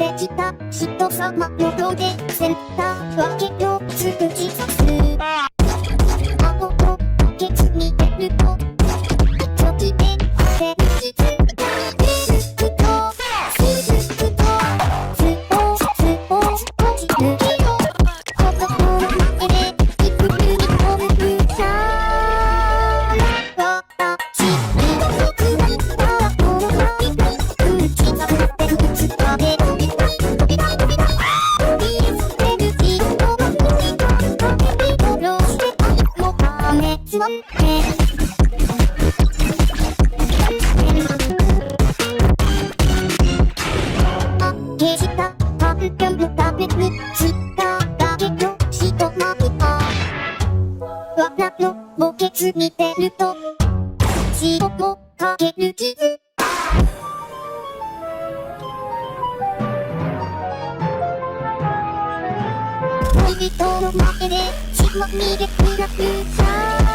せした。嫉妬さまのローでセンターは結局を消した。半分のた。めに使った。けどしとまみた。わなの墓穴見てると塩もかける傷人の前で血も逃れくなくさ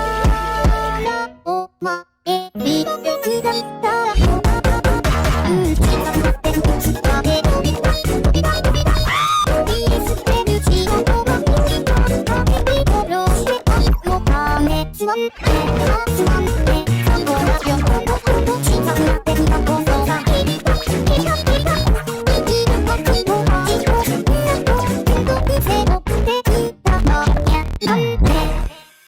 殺して愛のためつまんでつまんでそこらよこ